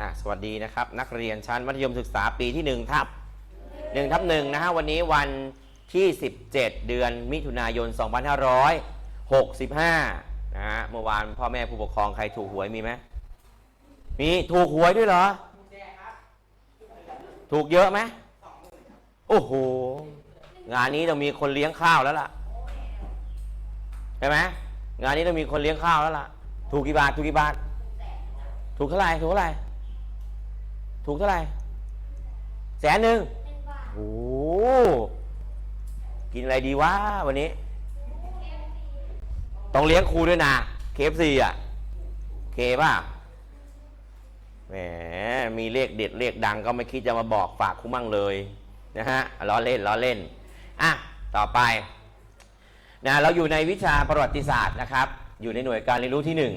อะสวัสดีนะครับ นักเรียนชั้นมัธยมศึกษาปีที่1ทับ1ทับ1นะฮะวันนี้วันที่ 17 เดือนมิถุนายน 2565นะฮะเมื่อวานพ่อแม่ผู้ปกครองใครถูกหวยมีไหมมีถูกหวยด้วยเหรอ ถูกเยอะไหมโอ้โห งานนี้ต้องมีคนเลี้ยงข้าวแล้วล่ะใช่ไหมงานนี้ต้องมีคนเลี้ยงข้าวแล้วล่ะ ถูกกี่บาท ถูกกี่บาท ถูกเท่าไหร่ ถูกเท่าไหร่ ถูกเท่าไหร่แสนหนึ่งโอ้กินอะไรดีวะวันนี้ ต้องเลี้ยงครูด้วยนะเคฟซีอะเคป่ะแหมมีเลขเด็ดเลขดังก็ไม่คิดจะมาบอกฝากคุณมั่งเลยนะฮะล้อเล่นล้อเล่นอะต่อไปนะเราอยู่ในวิชาประวัติศาสตร์นะครับ อยู่ในหน่วยการเรียนรู้ที่หนึ่ง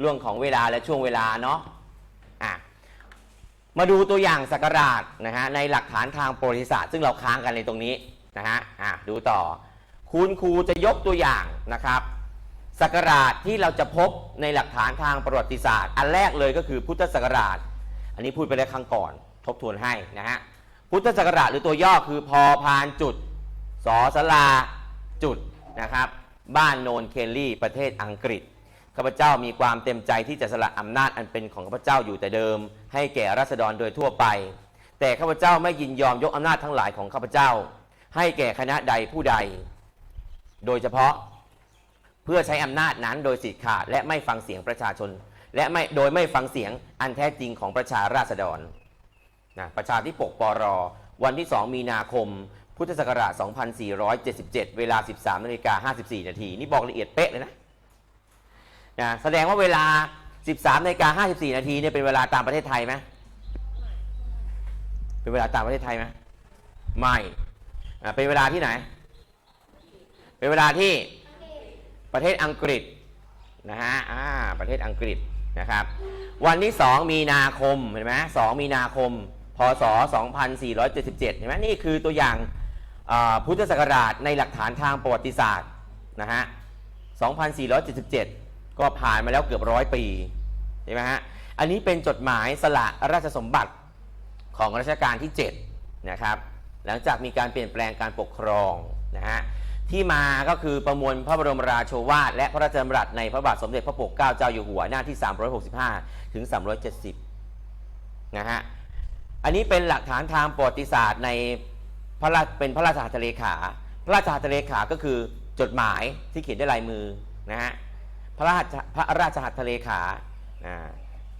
เรื่องของเวลาและช่วงเวลาเนาะอะ มาดูตัวอย่างสักการะนะฮะในหลักฐานทางประวัติศาสตร์ซึ่งเราค้างกันในตรงนี้นะฮะอะดูต่อ คุณครูจะยกตัวอย่างนะครับศักราชที่เราจะพบในหลักฐานทางประวัติศาสตร์ อันแรกเลยก็คือพุทธศักราช อันนี้พูดไปแล้วครั้งก่อน ทบทวนให้นะฮะพุทธศักราชหรือตัวย่อคือพอพานจุดสอสลาจุดนะครับ บ้านโนนเคลลี่ประเทศอังกฤษ ข้าพเจ้ามีความเต็มใจที่จะสละอำนาจอันเป็นของข้าพเจ้าอยู่แต่เดิม ให้แก่ราษฎรโดยทั่วไป แต่ข้าพเจ้าไม่ยินยอมยกอำนาจทั้งหลายของข้าพเจ้า ให้แก่คณะใดผู้ใด โดยเฉพาะเพื่อใช้อำนาจนั้นโดยสิทธิ์ขาดและไม่ฟังเสียงประชาชน และไม่โดยไม่ฟังเสียงอันแท้จริงของประชาราษฎรนะประชาธิปกปรวันที่ 2 มีนาคม พุทธศักราช 2477 เวลา 13นาฬิกา54นาทีนี่บอกละเอียดเป๊ะเลยนะ นะแสดงว่าเวลา 13นาฬิกา54 นาทีเนี่ยเป็นเวลาตามประเทศไทยไหมเป็นเวลาตามประเทศไทยไหมไม่เป็นเวลาที่ไหน เป็นเวลาที่ประเทศอังกฤษนะฮะอ่าประเทศอังกฤษนะครับ วันที่ 2 มีนาคมเห็นไหม2มีนาคม พศ 2477 เห็นไหมนี่คือตัวอย่างพุทธศักราชในหลักฐานทางประวัติศาสตร์นะฮะ 2477 ก็ผ่านมาแล้วเกือบร้อยปีเห็นไหมฮะอันนี้เป็นจดหมายสละราชสมบัติของรัชกาลที่7นะครับหลังจากมีการเปลี่ยนแปลงการปกครองนะฮะที่มาก็คือประมวลพระบรมราโชวาทและพระราชดำรัสในพระบาทสมเด็จพระปกเกล้าเจ้าอยู่หัวหน้าที่ 365 ถึง 370นะฮะอันนี้เป็นหลักฐานทางประวัติศาสตร์ในพระราเป็นพระราชหัตถเลขา พระราชหัตถเลขาก็คือจดหมายที่เขียนด้วยลายมือนะฮะ พระราชพระราชหัตถเลขา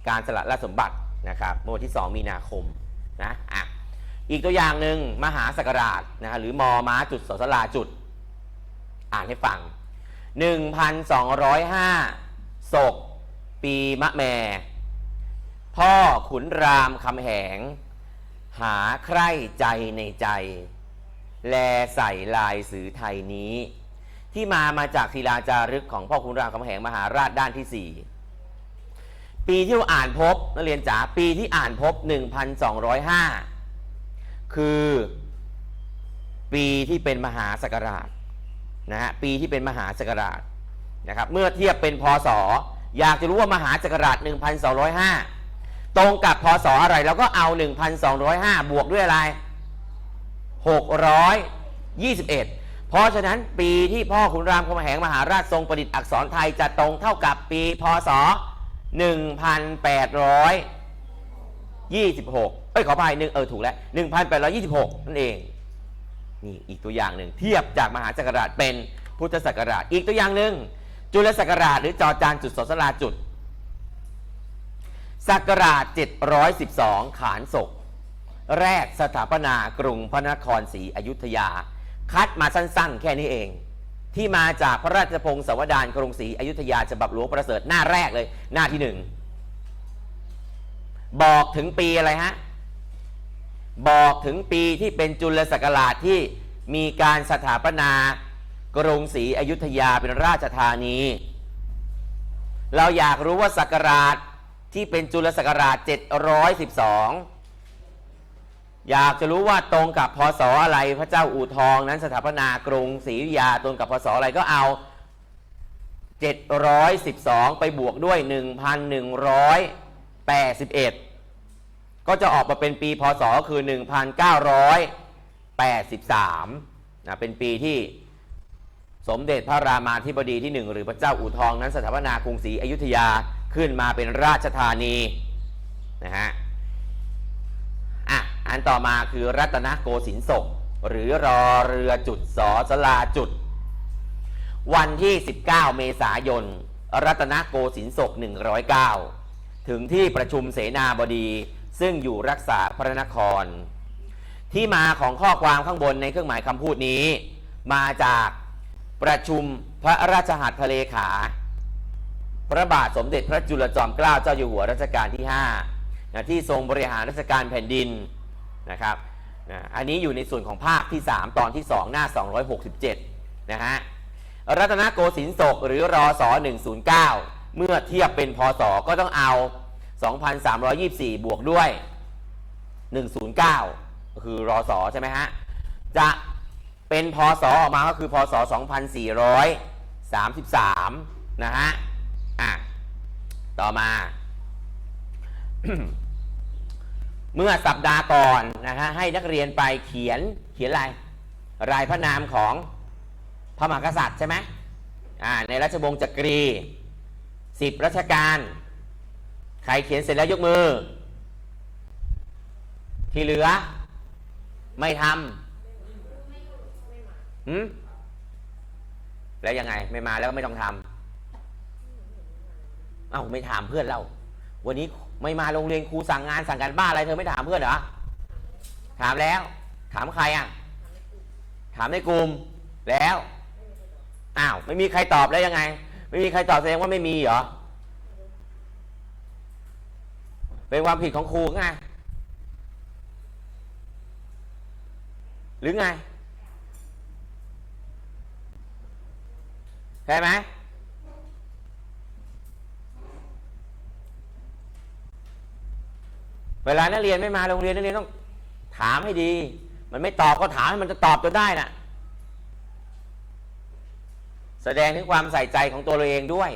การสละราชสมบัตินะครับเมื่อวันที่ 2 มีนาคมนะอะอีกตัวอย่างหนึ่งมหาสักราชนะฮะหรือมอม้าจุดสสลาจุด อ่านให้ฟัง 1,205ศก ปีมะแม่ พ่อขุนรามคำแหง หาใคร่ใจในใจ แลใส่ลายสือไทยนี้ ที่มามาจากศิลาจารึกของพ่อขุนรามคำแหงมหาราชด้านที่ 4 ปีที่เราอ่านพบนักเรียนจ๋าปีที่อ่านพบ 1,205 คือปีที่เป็นมหาสักราชนะฮะปีที่เป็นมหาศักราชนะครับเมื่อเทียบเป็นพศอยากจะรู้ว่ามหาศักราช1,205 ตรงกับพศอะไรเราก็เอา 1,205 บวกด้วยอะไร 621 เพราะฉะนั้นปีที่พ่อขุนรามคำแหงมหาราชทรงประดิษฐ์อักษรไทยจะตรงเท่ากับปีพศ 1,826 เอ้ยขออภัยหนึ่งเออถูกแล้ว 1,826 นั่นเอง นี่อีกตัวอย่างหนึ่งเทียบจากมหาศักราชเป็นพุทธศักราช อีกตัวอย่างหนึ่งจุลศักราชหรือจอจานจุดสสลาจุดศักราช 712 ขานศก แรกสถาปนากรุงพระนครศรีอยุธยา คัดมาสั้นๆ แค่นี้เอง ที่มาจากพระราชพงศาวดารกรุงศรีอยุธยาฉบับหลวงประเสริฐหน้าแรกเลยหน้าที่หนึ่งบอกถึงปีอะไรฮะ บอกถึงปีที่เป็นจุลศักราชที่มีการสถาปนากรุงศรีอยุธยาเป็นราชธานี เราอยากรู้ว่าศักราชที่เป็นจุลศักราช 712 อยากจะรู้ว่าตรงกับพศอะไรพระเจ้าอู่ทองนั้นสถาปนากรุงศรีอยุธยาตรงกับพศอะไรก็เอา 712 ไปบวกด้วย 1,181 ก็จะออกมาเป็นปีพศคือ 1983นะเป็นปีที่สมเด็จพระรามาธิบดีที่หนึ่งหรือพระเจ้าอู่ทองนั้นสถาปนากรุงศรีอยุธยาขึ้นมาเป็นราชธานีนะฮะ อันต่อมาคือรัตนโกสินทร์ศกหรือรอเรือจุดสอสลาจุด วันที่ 19 เมษายน รัตนโกสินทร์ศก109 ถึงที่ประชุมเสนาบดี ซึ่งอยู่รักษาพระนคร ที่มาของข้อความข้างบนในเครื่องหมายคำพูดนี้ มาจากประชุมพระราชหัตถเลขา พระบาทสมเด็จพระจุลจอมเกล้าเจ้าอยู่หัวรัชกาลที่ 5 ที่ทรงบริหารราชการแผ่นดิน นะครับอันนี้อยู่ในส่วนของภาคที่ 3 ตอนที่ 2 หน้า 267 นะฮะรัตนโกสินทร์ศกหรือรอส109 เมื่อเทียบเป็นพศก็ต้องเอา 2,324 บวกด้วย 109ก็คือรอสใช่ไหมฮะ จะเป็นพศออกมาก็คือพศ 2433 นะฮะ อะ ต่อมา เมื่อสัปดาห์ก่อนนะฮะให้นักเรียนไปเขียนเขียนอะไรรายพระนามของพระมหากษัตริย์ใช่ไหมอ่าในราชวงศ์จักรีสิบรัชกาลใครเขียนเสร็จแล้วยกมือ ที่เหลือ ไม่ทำหืมแล้วยังไง ไม่มาแล้วก็ไม่ต้องทำเอ้าไม่ถามเพื่อนเรา วันนี้ ไม่มาโรงเรียนครูสั่งงานสั่งการบ้านอะไรเธอไม่ถามเพื่อนเหรอ ถามแล้ว ถามใครอะ ถามในกลุ่มแล้ว อ้าว ไม่มีใครตอบแล้วยังไง ไม่มีใครตอบแสดงว่าไม่มีเหรอ เป็นความผิดของครูไง หรือไง ใช่ไหม เวลานักเรียนไม่มาโรงเรียนนักเรียนต้องถามให้ดี มันไม่ตอบก็ถามให้มันจะตอบจนได้น่ะ แสดงถึงความใส่ใจของตัวเราเองด้วย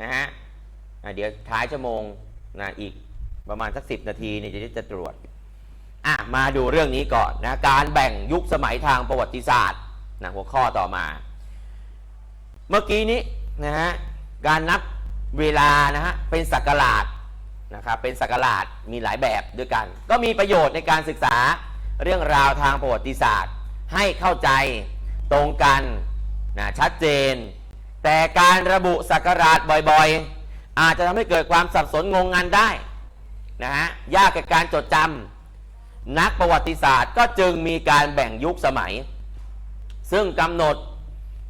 นะฮะะเดี๋ยวท้ายชั่วโมงนะอีกประมาณสักสินาทีเนี่ยจะได้จะตรวจอะมาดูเรื่องนี้ก่อนนะการแบ่งยุคสมัยทางประวัติศาสตร์นะหัวข้อต่อมา เมื่อกี้นี้นะฮะการนับเวลานะฮะเป็นศักราช นะครับเป็นศักราชมีหลายแบบด้วยกัน ก็มีประโยชน์ในการศึกษาเรื่องราวทางประวัติศาสตร์ ให้เข้าใจตรงกันนะชัดเจน แต่การระบุศักราชบ่อยๆ อาจจะทำให้เกิดความสับสนงงงันได้นะฮะยากกับการจดจำนักประวัติศาสตร์ก็จึงมีการแบ่งยุคสมัย ซึ่งกำหนด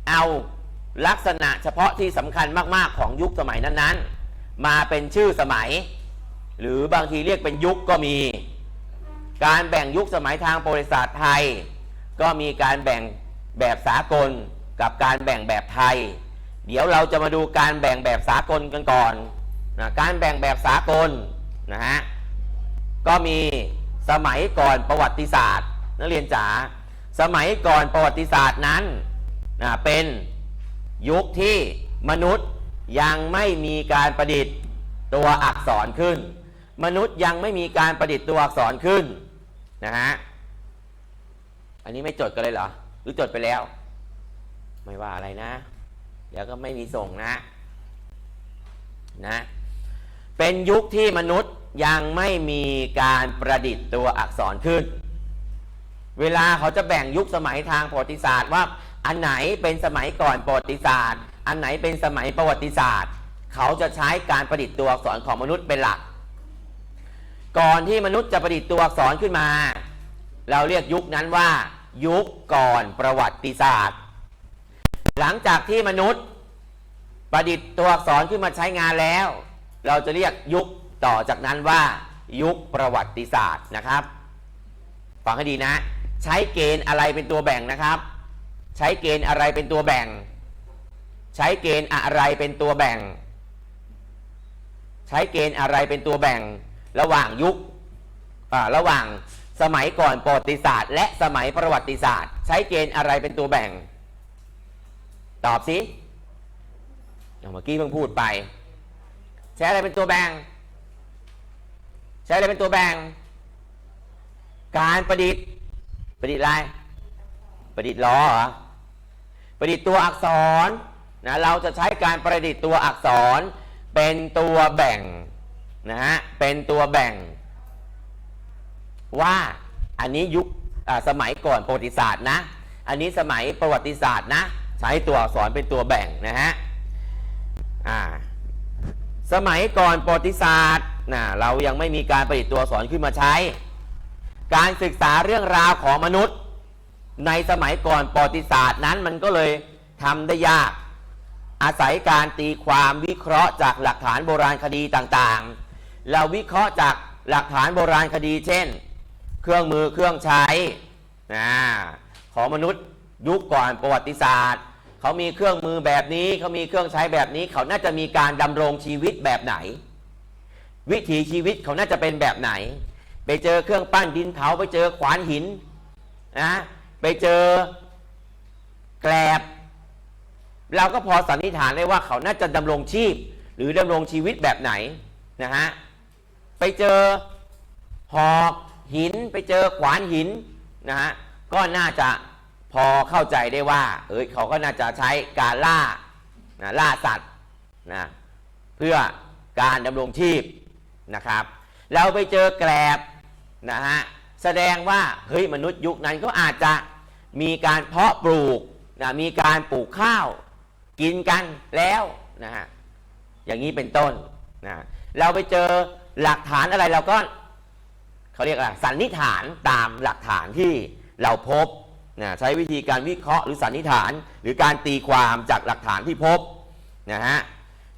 เอาลักษณะเฉพาะที่สำคัญมากๆของยุคสมัยนั้นๆ มาเป็นชื่อสมัย หรือบางทีเรียกเป็นยุคก็มี การแบ่งยุคสมัยทางประวัติศาสตร์ไทย ก็มีการแบ่งแบบสากลกับการแบ่งแบบไทย เดี๋ยวเราจะมาดูการแบ่งแบบสากลกันก่อนนะการแบ่งแบบสากลนะฮะก็มีสมัยก่อนประวัติศาสตร์ นักเรียนจ๋าสมัยก่อนประวัติศาสตร์นั้นนะเป็นยุคที่มนุษย์ยังไม่มีการประดิษฐ์ตัวอักษรขึ้น มนุษย์ยังไม่มีการประดิษฐ์ตัวอักษรขึ้นนะฮะอันนี้ไม่จดกันเลยเหรอ หรือจดไปแล้ว ไม่ว่าอะไรนะ เดี๋ยวก็ไม่มีส่งนะนะ เป็นยุคที่มนุษย์ยังไม่มีการประดิษฐ์ตัวอักษรขึ้น เวลาเขาจะแบ่งยุคสมัยทางประวัติศาสตร์ว่า อันไหนเป็นสมัยก่อนประวัติศาสตร์ อันไหนเป็นสมัยประวัติศาสตร์ เขาจะใช้การประดิษฐ์ตัวอักษรของมนุษย์เป็นหลัก ก่อนที่มนุษย์จะประดิษฐ์ตัวอักษรขึ้นมา เราเรียกยุคนั้นว่า ยุคก่อนประวัติศาสตร์ หลังจากที่มนุษย์ประดิษฐ์ตัวอักษรขึ้นมาใช้งานแล้ว เราจะเรียกยุคต่อจากนั้นว่า ยุคประวัติศาสตร์นะครับฟังให้ดีนะ ใช้เกณฑ์อะไรเป็นตัวแบ่งนะครับ ใช้เกณฑ์อะไรเป็นตัวแบ่ง ใช้เกณฑ์อะไรเป็นตัวแบ่ง ใช้เกณฑ์อะไรเป็นตัวแบ่ง ระหว่างยุคระหว่างสมัยก่อนประวัติศาสตร์ และสมัยประวัติศาสตร์ ใช้เกณฑ์อะไรเป็นตัวแบ่ง ตอบสิอย่างเมื่อกี้เพิ่งพูดไป ใช้อะไรเป็นตัวแบ่ง ใช้อะไรเป็นตัวแบ่ง การประดิษฐ์ ประดิษฐ์อะไร ประดิษฐ์ล้อเหรอประดิษฐ์ตัวอักษรนะเราจะใช้การประดิษฐ์ตัวอักษรเป็นตัวแบ่ง นะฮะเป็นตัวแบ่ง ว่าอันนี้ยุคสมัยก่อนประวัติศาสตร์นะ อันนี้สมัยประวัติศาสตร์นะ ใช้ตัวอักษรเป็นตัวแบ่งนะฮะอ่าสมัยก่อนประวัติศาสตร์นะเรายังไม่มีการประดิษฐ์ตัวอักษรขึ้นมาใช้ การศึกษาเรื่องราวของมนุษย์ ในสมัยก่อนประวัติศาสตร์นั้นมันก็เลยทำได้ยาก อาศัยการตีความวิเคราะห์จากหลักฐานโบราณคดีต่างๆ เราวิเคราะห์จากหลักฐานโบราณคดี เช่น เครื่องมือเครื่องใช้นะของมนุษย์ยุคก่อนประวัติศาสตร์ เขามีเครื่องมือแบบนี้เขามีเครื่องใช้แบบนี้ เขาน่าจะมีการดำรงชีวิตแบบไหน วิถีชีวิตเขาน่าจะเป็นแบบไหน ไปเจอเครื่องปั้นดินเผาไปเจอขวานหินนะไปเจอแกลบ เราก็พอสันนิษฐานได้ว่าเขาน่าจะดำรงชีพ หรือดำรงชีวิตแบบไหนนะฮะ ไปเจอหอกหิน ไปเจอขวานหินนะฮะก็น่าจะพอเข้าใจได้ว่า เอยเขาก็น่าจะใช้การล่านะล่าสัตว์นะเพื่อการดำรงชีพนะครับ เราไปเจอแกลบนะฮะแสดงว่าเฮ้ยมนุษย์ยุคนั้นก็อาจจะมีการเพาะปลูกนะมีการปลูกข้าวกินกันแล้วนะฮะอย่างนี้เป็นต้นนะเราไปเจอ หลักฐานอะไรเราก็เขาเรียกอะไรสันนิษฐานตามหลักฐานที่เราพบนะใช้วิธีการวิเคราะห์หรือสันนิษฐาน หรือการตีความจากหลักฐานที่พบนะฮะ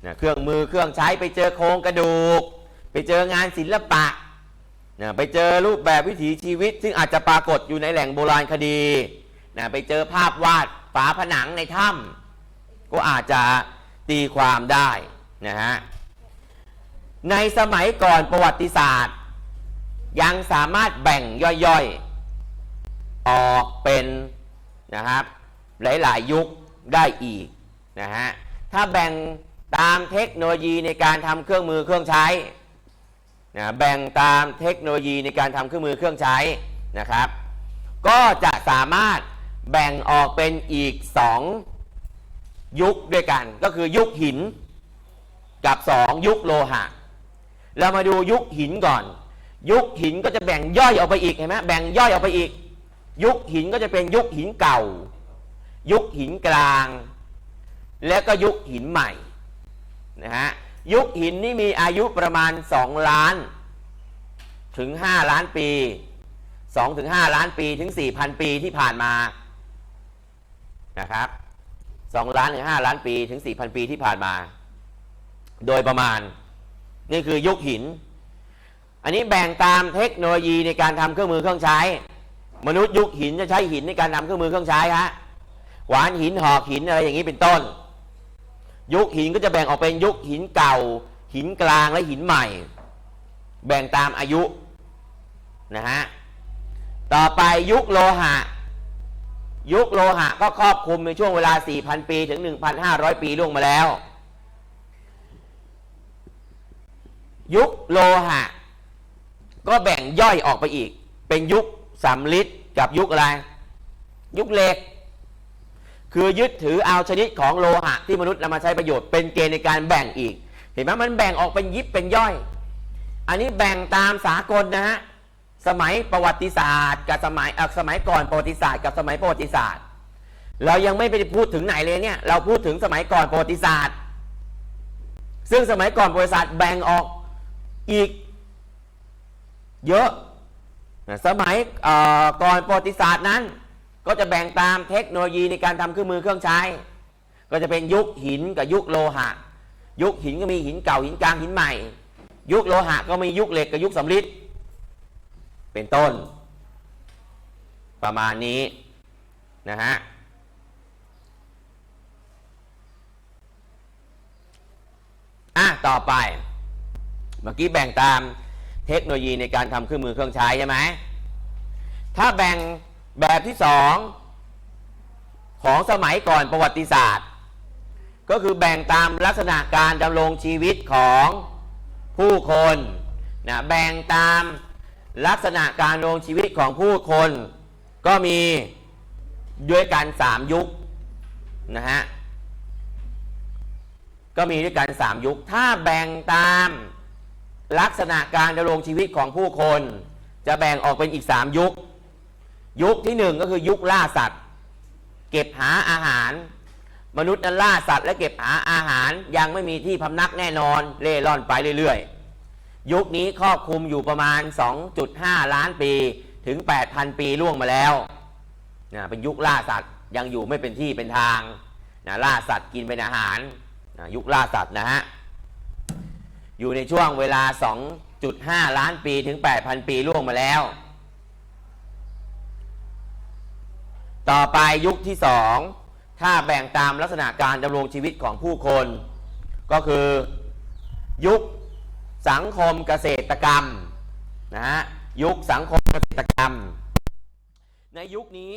นะเครื่องมือเครื่องใช้ไปเจอโครงกระดูก ไปเจองานศิลปะนะไปเจอรูปแบบวิถีชีวิต ซึ่งอาจจะปรากฏอยู่ในแหล่งโบราณคดีนะไปเจอภาพวาดฝาผนังในถ้ำก็อาจจะตีความได้นะฮะ ในสมัยก่อนประวัติศาสตร์ ยังสามารถแบ่งย่อยๆ ออกเป็นนะครับหลายๆ ยุคได้อีกนะฮะถ้าแบ่งตามเทคโนโลยีในการทำเครื่องมือเครื่องใช้นะแบ่งตามเทคโนโลยีในการทำเครื่องมือเครื่องใช้นะครับ ก็จะสามารถแบ่งออกเป็นอีกสองยุคด้วยกัน ก็คือยุคหินกับสองยุคโลหะ เรามาดูยุคหินก่อน ยุคหินก็จะแบ่งย่อยออกไปอีกเห็นไหมแบ่งย่อยออกไปอีก ยุคหินก็จะเป็นยุคหินเก่า ยุคหินกลาง และก็ยุคหินใหม่นะฮะยุคหินนี่มีอายุประมาณ 2 ล้าน ถึง 5 ล้านปี 2 ถึง 5 ล้านปีถึง 4,000 ปีที่ผ่านมานะครับสองล้านถึงห้าล้านปีถึงสี่พันปีที่ผ่านมา โดยประมาณ นี่คือยุคหิน อันนี้แบ่งตามเทคโนโลยีในการทำเครื่องมือเครื่องใช้ มนุษย์ยุคหินจะใช้หินในการทำเครื่องมือเครื่องใช้ฮะหวานหินหอกหินอะไรอย่างนี้เป็นต้น ยุคหินก็จะแบ่งออกเป็นยุคหินเก่า หินกลางและหินใหม่ แบ่งตามอายุนะฮะต่อไปยุคโลหะ ยุคโลหะก็ครอบคลุมในช่วงเวลา 4,000 ปีถึง 1,500 ปีล่วงมาแล้ว ยุคโลหะ ก็แบ่งย่อยออกไปอีก เป็นยุคสำลิดกับยุคอะไร ยุคเหล็ก คือยึดถือเอาชนิดของโลหะ ที่มนุษย์นำมาใช้ประโยชน์เป็นเกณฑ์ในการแบ่งอีก เห็นไหมมันแบ่งออกเป็นยิบเป็นย่อย อันนี้แบ่งตามสากลนะฮะสมัยประวัติศาสตร์ กับสมัยอ่อสมัยก่อนประวัติศาสตร์ กับสมัยประวัติศาสตร์ เรายังไม่ไปพูดถึงไหนเลยเนี่ยเราพูดถึงสมัยก่อนประวัติศาสตร์ ซึ่งสมัยก่อนประวัติศาสตร์แบ่งออก อีก เยอะนะสมัยก่อนประวัติศาสตร์นั้น ก็จะแบ่งตามเทคโนโลยีในการทำเครื่องมือเครื่องใช้ ก็จะเป็นยุคหินกับยุคโลหะ ยุคหินก็มีหินเก่าหินกลางหินใหม่ ยุคโลหะก็มียุคเหล็กกับยุคสำริดเป็นต้น ประมาณนี้นะฮะอะ ต่อไป เมื่อกี้แบ่งตามเทคโนโลยีในการทำเครื่องมือเครื่องใช้ใช่ไหมถ้าแบ่งแบบที่สองของสมัยก่อนประวัติศาสตร์ ก็คือแบ่งตามลักษณะการดำรงชีวิตของผู้คนนะแบ่งตามลักษณะการดำรงชีวิตของผู้คน ก็มีด้วยกันสามยุคนะฮะก็มีด้วยกันสามยุค ถ้าแบ่งตาม ลักษณะการดำรงชีวิตของผู้คน จะแบ่งออกเป็นอีกสามยุค ยุคที่หนึ่งก็คือยุคล่าสัตว์ เก็บหาอาหาร มนุษย์นั้นล่าสัตว์และเก็บหาอาหารยังไม่มีที่พำนักแน่นอนเล่ร่อนไปเรื่อยๆ ยุคนี้ครอบคลุมอยู่ประมาณ 2.5 ล้านปีถึง 8,000 ปีล่วงมาแล้วนะเป็นยุคล่าสัตว์ยังอยู่ไม่เป็นที่เป็นทางนะล่าสัตว์กินเป็นอาหารนะยุคล่าสัตว์นะฮะ อยู่ในช่วงเวลา 2.5 ล้านปีถึง 8,000 ปีล่วงมาแล้ว ต่อไปยุคที่สองถ้าแบ่งตามลักษณะการดำรงชีวิตของผู้คน ก็คือยุคสังคมเกษตรกรรมนะฮะยุคสังคมเกษตรกรรม ในยุคนี้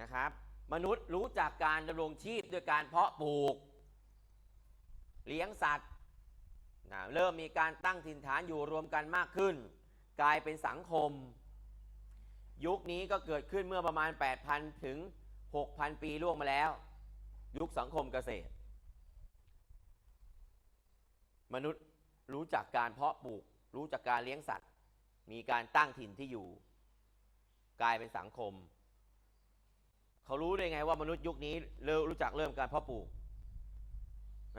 นะครับ มนุษย์รู้จักการดำรงชีพด้วยการเพาะปลูก เลี้ยงสัตว์ นะเริ่มมีการตั้งถิ่นฐานอยู่รวมกันมากขึ้น กลายเป็นสังคม ยุคนี้ก็เกิดขึ้นเมื่อประมาณ 8,000 ถึง 6,000 ปีล่วงมาแล้ว ยุคสังคมเกษตร มนุษย์รู้จักการเพาะปลูก รู้จักการเลี้ยงสัตว์ มีการตั้งถิ่นที่อยู่ กลายเป็นสังคม เขารู้ได้ไงว่ามนุษย์ยุคนี้เริ่มรู้จักเริ่มการเพาะปลูก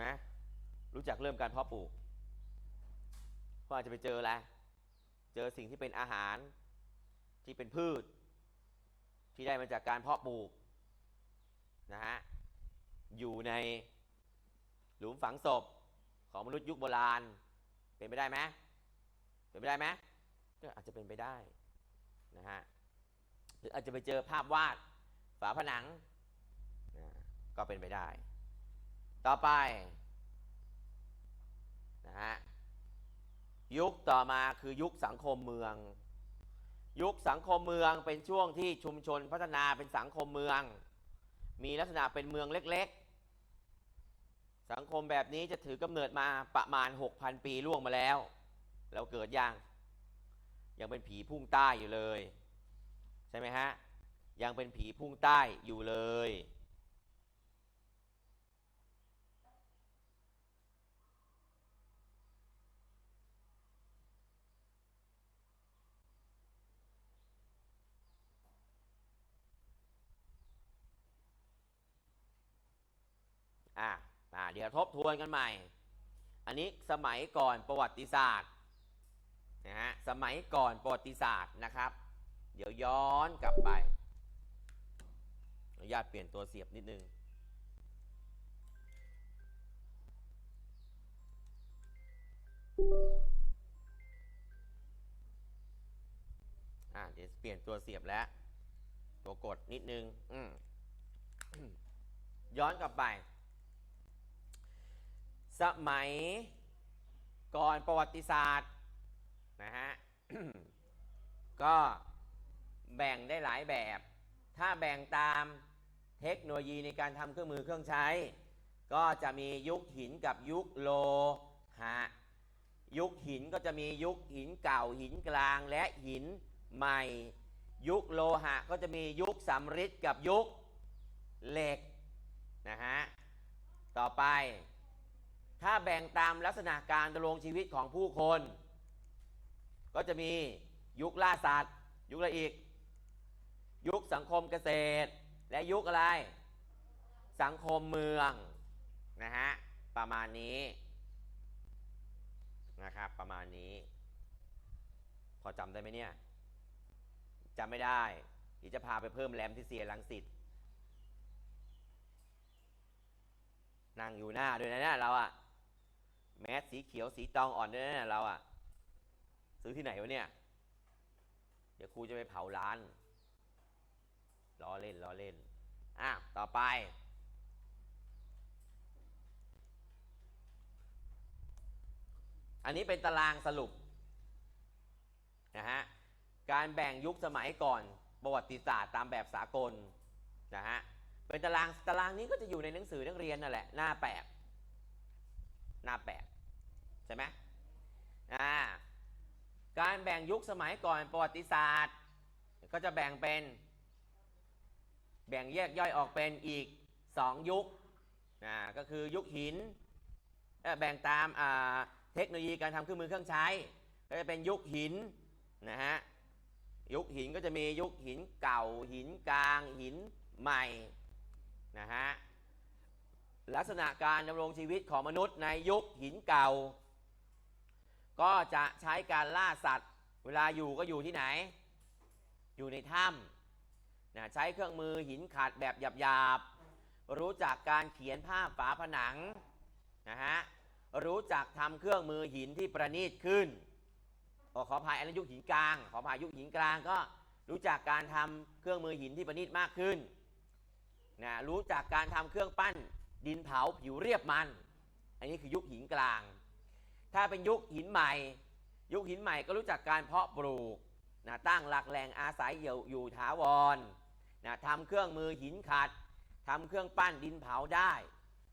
นะรู้จักเริ่มการเพาะปลูก เพราะอาจจะไปเจออะไร เจอสิ่งที่เป็นอาหารที่เป็นพืช ที่ได้มาจากการเพาะปลูกนะฮะ อยู่ในหลุมฝังศพของมนุษย์ยุคโบราณ เป็นไปได้ไหมเป็นไปได้ไหมก็อาจจะเป็นไปได้นะฮะ หรืออาจจะไปเจอภาพวาดฝาผนังนะก็เป็นไปได้ ต่อไปนะฮะ ยุคต่อมาคือยุคสังคมเมือง ยุคสังคมเมืองเป็นช่วงที่ชุมชนพัฒนาเป็นสังคมเมือง มีลักษณะเป็นเมืองเล็กๆ สังคมแบบนี้จะถือกำเนิดมาประมาณ 6,000 ปีล่วงมาแล้วแล้วเกิดยังยังเป็นผีพุ่งใต้อยู่เลย ใช่ไหมฮะ ยังเป็นผีพุ่งใต้อยู่เลย อะอะ เดี๋ยวทบทวนกันใหม่ อันนี้สมัยก่อนประวัติศาสตร์นะฮะสมัยก่อนประวัติศาสตร์นะครับ เดี๋ยวย้อนกลับไปอนุญาตเปลี่ยนตัวเสียบนิดนึงอะเดี๋ยวเปลี่ยนตัวเสียบแล้ว ตัวกดนิดนึง อืมย้อนกลับไป สมัยก่อนประวัติศาสตร์นะฮะ ก็แบ่งได้หลายแบบ ถ้าแบ่งตามเทคโนโลยีในการทำเครื่องมือเครื่องใช้ ก็จะมียุคหินกับยุคโลหะ ยุคหินก็จะมียุคหินเก่าหินกลางและหินใหม่ ยุคโลหะก็จะมียุคสำริดกับยุคเหล็กนะฮะ ต่อไป ถ้าแบ่งตามลักษณะการดำรงชีวิตของผู้คน ก็จะมียุคล่าสัตว์ ยุคอะไรอีก ยุคสังคมเกษตร และยุคอะไร สังคมเมืองนะฮะประมาณนี้นะครับประมาณนี้ พอจำได้ไหมเนี่ยจำไม่ได้เดี๋ยวจะพาไปเพิ่มแรมที่เสียรังสิตนั่งอยู่หน้าด้วยนะเนี่ยเราอะ แมสสีเขียวสีตองอ่อนด้วยนะเนี่ยเราอะซื้อที่ไหนวะเนี่ย เดี๋ยวครูจะไปเผาร้านล้อเล่นล้อเล่นอะต่อไป อันนี้เป็นตารางสรุปนะฮะการแบ่งยุคสมัยก่อนประวัติศาสตร์ตามแบบสากลนะฮะเป็นตารางตารางนี้ก็จะอยู่ในหนังสือนักเรียนนั่นแหละหน้าแปด หน้าแปดใช่ไหมอ่าการแบ่งยุคสมัยก่อนประวัติศาสตร์ ก็จะแบ่งเป็น แบ่งแยกย่อยออกเป็นอีก 2 ยุคนะก็คือยุคหิน แบ่งตามาเทคโนโลยีการทำเครื่องมือเครื่องใช้ ก็จะเป็นยุคหินนะฮะยุคหินก็จะมียุคหินเก่าหินกลางหินใหม่นะฮะ ลักษณะการดำรงชีวิตของมนุษย์ในยุคหินเก่า ก็จะใช้การล่าสัตว์ เวลาอยู่ก็อยู่ที่ไหน อยู่ในถ้ำนะใช้เครื่องมือหินขัดแบบหยาบๆ รู้จักการเขียนภาพฝาผนังนะฮะรู้จักทำเครื่องมือหินที่ประณีตขึ้นอขอภัยอันยุคหินกลาง ขอภัยยุคหินกลางก็รู้จักการทำเครื่องมือหินที่ประณีตมากขึ้นนะรู้จักการทำเครื่องปั้น ดินเผาผิวเรียบมัน อันนี้คือยุคหินกลาง ถ้าเป็นยุคหินใหม่ ยุคหินใหม่ก็รู้จักการเพาะปลูกนะตั้งหลักแหล่งอาศัยอยู่อยู่ถาวรนะทำเครื่องมือหินขัดทำเครื่องปั้นดินเผาได้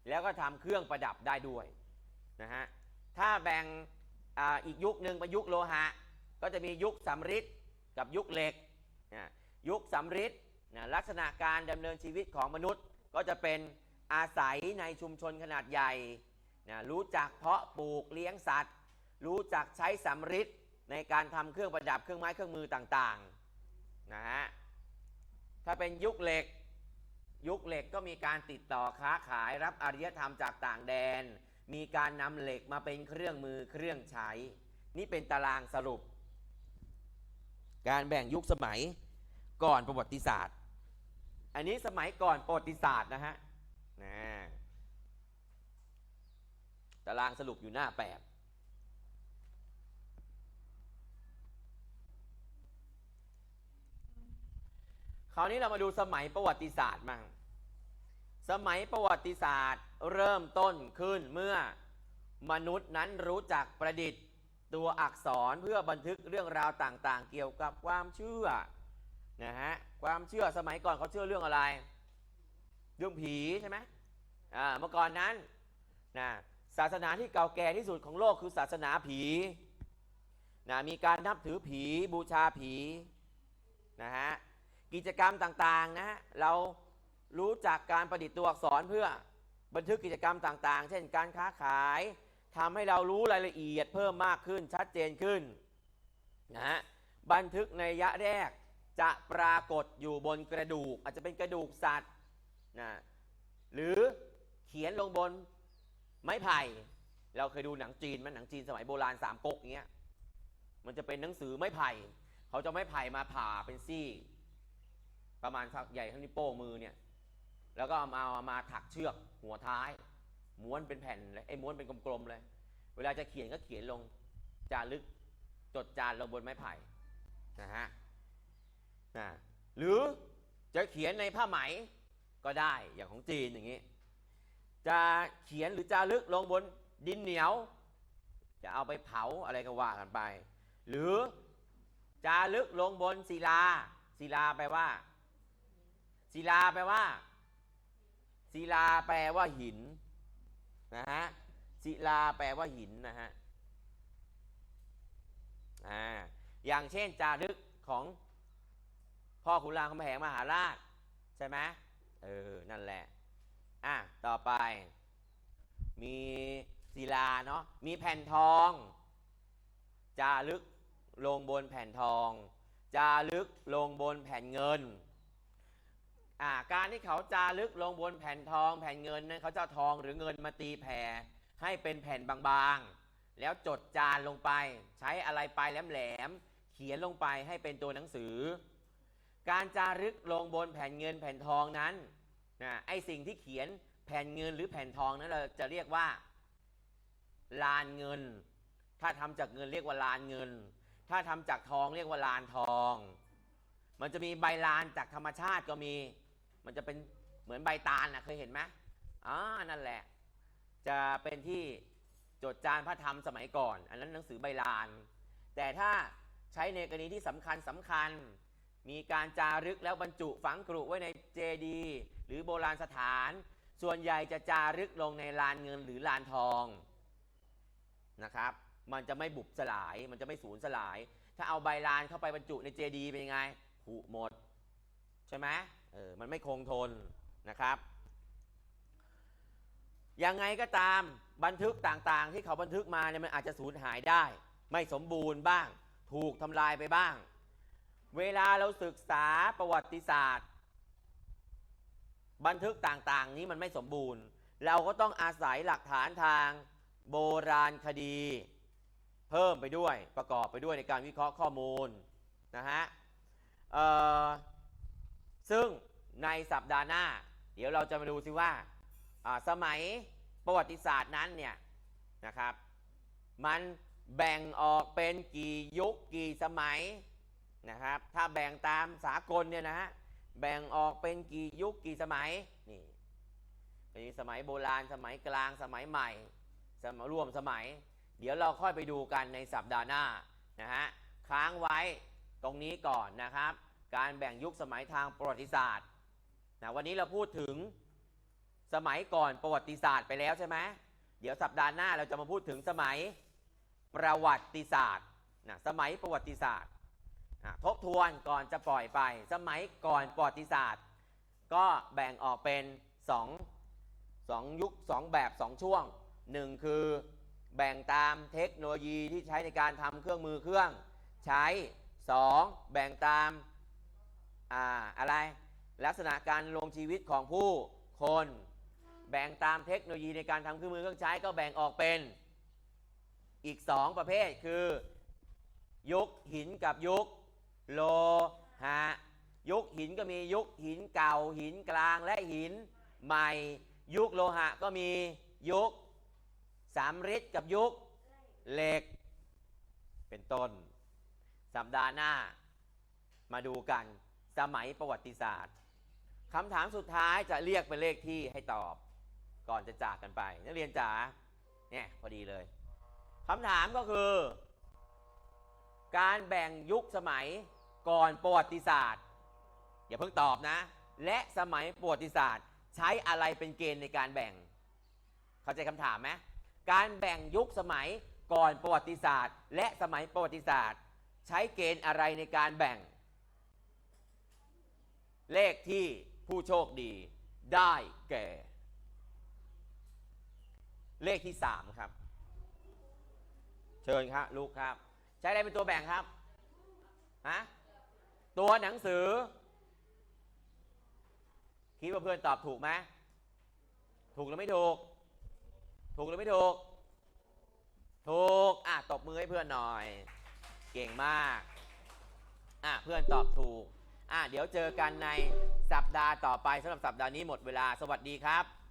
แล้วก็ทำเครื่องประดับได้ด้วยนะฮะถ้าแบ่งออีกยุคหนึ่งเป็นยุคโลหะ ก็จะมียุคสำริดกับยุคเหล็กนะยุคสำริดนะลักษณะการดำเนินชีวิตของมนุษย์ก็จะเป็น อาศัยในชุมชนขนาดใหญ่นะรู้จักเพาะปลูกเลี้ยงสัตว์ รู้จักใช้สำริดในการทำเครื่องประดับเครื่องไม้เครื่องมือต่างๆนะฮะถ้าเป็นยุคเหล็ก ยุคเหล็กก็มีการติดต่อค้าขายรับอารยธรรมจากต่างแดน มีการนำเหล็กมาเป็นเครื่องมือเครื่องใช้ นี่เป็นตารางสรุป การแบ่งยุคสมัยก่อนประวัติศาสตร์ อันนี้สมัยก่อนประวัติศาสตร์นะฮะ นะตารางสรุปอยู่หน้าแปดคราวนี้เรามาดูสมัยประวัติศาสตร์มั่ง สมัยประวัติศาสตร์เริ่มต้นขึ้นเมื่อมนุษย์นั้นรู้จักประดิษฐ์ตัวอักษรเพื่อบันทึกเรื่องราวต่างๆ เกี่ยวกับความเชื่อนะฮะ ความเชื่อสมัยก่อนเขาเชื่อเรื่องอะไร เรื่องผีใช่ไหมอ่าเมื่อก่อนนั้นนะศาสนาที่เก่าแก่ที่สุดของโลกคือศาสนาผีนะมีการนับถือผีบูชาผีนะฮะกิจกรรมต่างๆนะเรารู้จักการประดิษฐ์ตัวอักษรเพื่อบันทึกกิจกรรมต่างๆ เช่นการค้าขายทำให้เรารู้รายละเอียดเพิ่มมากขึ้นชัดเจนขึ้นนะฮะบันทึกในยะแรกจะปรากฏอยู่บนกระดูก อาจจะเป็นกระดูกสัตว์ นะหรือเขียนลงบนไม้ไผ่ เราเคยดูหนังจีนมันหนังจีนสมัยโบราณสามก๊กอย่างเงี้ยมันจะเป็นหนังสือไม้ไผ่ เขาจะไม้ไผ่มาผ่าเป็นซี่ ประมาณสักใหญ่เท่านิ้วโป้งมือเนี่ยแล้วก็เอามาเอามาถักเชือกหัวท้าย ม้วนเป็นแผ่นเลยไอ้ม้วนเป็นกลมๆเลย เวลาจะเขียนก็เขียนลงจารึกจดจานลงบนไม้ไผ่นะฮะนะหรือจะเขียนในผ้าไหม ก็ได้อย่างของจีนอย่างนี้ จะเขียนหรือจารึกลงบนดินเหนียว จะเอาไปเผาอะไรก็ว่ากันไป หรือจารึกลงบนศิลาศิลาแปลว่าศิลาแปลว่าศิลาแปลว่าหินนะฮะศิลาแปลว่าหินนะฮะอ่าอย่างเช่นจารึกของพ่อขุนรามคำแหงมหาราชใช่ไหม เออ นั่นแหละ อะ ต่อไป มีศิลาเนาะ มีแผ่นทอง จารึกลงบนแผ่นทอง จารึกลงบนแผ่นเงิน อ่า การที่เขาจารึกลงบนแผ่นทอง แผ่นเงินนั้นเขาจะทองหรือเงินมาตีแผ่ให้เป็นแผ่นบางๆ แล้วจดจานลงไป ใช้อะไรไปแหลมๆ เขียนลงไปให้เป็นตัวหนังสือ การจารึกลงบนแผ่นเงินแผ่นทองนั้น นะไอสิ่งที่เขียนแผ่นเงินหรือแผ่นทองนั้นเราจะเรียกว่าลานเงิน ถ้าทำจากเงินเรียกว่าลานเงิน ถ้าทำจากทองเรียกว่าลานทอง มันจะมีใบลานจากธรรมชาติก็มี มันจะเป็นเหมือนใบตาลนะเคยเห็นไหมอ่านั่นแหละ จะเป็นที่จดจานพระธรรมสมัยก่อน อันนั้นหนังสือใบลาน แต่ถ้าใช้ในกรณีที่สำคัญสำคัญ มีการจารึกแล้วบรรจุฝังกรุไว้ในเจดีย์ หรือโบราณสถาน ส่วนใหญ่จะจารึกลงในลานเงินหรือลานทองนะครับ มันจะไม่บุบสลาย มันจะไม่สูญสลาย ถ้าเอาใบลานเข้าไปบรรจุในเจดีย์เป็นยังไงผุหมด ใช่ไหมเออ มันไม่คงทนนะครับยังไงก็ตามบันทึกต่างๆ ที่เขาบันทึกมาเนี่ยมันอาจจะสูญหายได้ ไม่สมบูรณ์บ้าง ถูกทำลายไปบ้าง เวลาเราศึกษาประวัติศาสตร์ บันทึกต่างๆ นี้มันไม่สมบูรณ์ เราก็ต้องอาศัยหลักฐานทางโบราณคดี เพิ่มไปด้วยประกอบไปด้วยในการวิเคราะห์ข้อมูลนะฮะซึ่งในสัปดาห์หน้า เดี๋ยวเราจะมาดูซิว่าอ่าสมัยประวัติศาสตร์นั้นเนี่ยนะครับ มันแบ่งออกเป็นกี่ยุคกี่สมัยนะครับ ถ้าแบ่งตามสากลเนี่ยนะฮะ แบ่งออกเป็นกี่ยุคกี่สมัยนี่มีสมัยโบราณสมัยกลางสมัยใหม่สมัยร่วมสมัย เดี๋ยวเราค่อยไปดูกันในสัปดาห์หน้านะฮะค้างไว้ตรงนี้ก่อนนะครับ การแบ่งยุคสมัยทางประวัติศาสตร์นะวันนี้เราพูดถึงสมัยก่อนประวัติศาสตร์ไปแล้วใช่ไหมเดี๋ยวสัปดาห์หน้าเราจะมาพูดถึงสมัยประวัติศาสตร์นะสมัยประวัติศาสตร์ ทบทวนก่อนจะปล่อยไป สมัยก่อนประวัติศาสตร์ ก็แบ่งออกเป็น 2 2 ยุค 2 แบบ 2 ช่วง 1 คือแบ่งตามเทคโนโลยีที่ใช้ในการทำเครื่องมือเครื่อง ใช้ 2 แบ่งตามอ่าอะไรลักษณะการลงชีวิตของผู้คน แบ่งตามเทคโนโลยีในการทำเครื่องมือเครื่องใช้ก็แบ่งออกเป็นอีก 2 ประเภทคือ ยุคหินกับยุค โลหะ ยุคหินก็มียุคหินเก่าหินกลางและหินใหม่ ยุคโลหะก็มียุคสามฤทธิ์กับยุคเหล็ก เป็นต้น สัปดาห์หน้า มาดูกันสมัยประวัติศาสตร์คำถามสุดท้ายจะเรียกเป็นเลขที่ให้ตอบ ก่อนจะจากกันไป นักเรียนจ๋าเนี่ยพอดีเลยคำถามก็คือ การแบ่งยุคสมัย ก่อนประวัติศาสตร์อย่าเพิ่งตอบนะ และสมัยประวัติศาสตร์ ใช้อะไรเป็นเกณฑ์ในการแบ่ง เข้าใจคำถามไหมการแบ่งยุคสมัยก่อนประวัติศาสตร์ และสมัยประวัติศาสตร์ ใช้เกณฑ์อะไรในการแบ่ง เลขที่ผู้โชคดีได้แก่ เลขที่สามครับ เชิญครับลูกครับ ใช้อะไรเป็นตัวแบ่งครับฮะ ตัวหนังสือ คิดว่าเพื่อนตอบถูกไหมถูกหรือไม่ถูก ถูกหรือไม่ถูก ถูก อะ ตบมือให้เพื่อนหน่อย เก่งมาก อะ เพื่อนตอบถูก อะ เดี๋ยวเจอกันในสัปดาห์ต่อไปสำหรับสัปดาห์นี้หมดเวลา สวัสดีครับ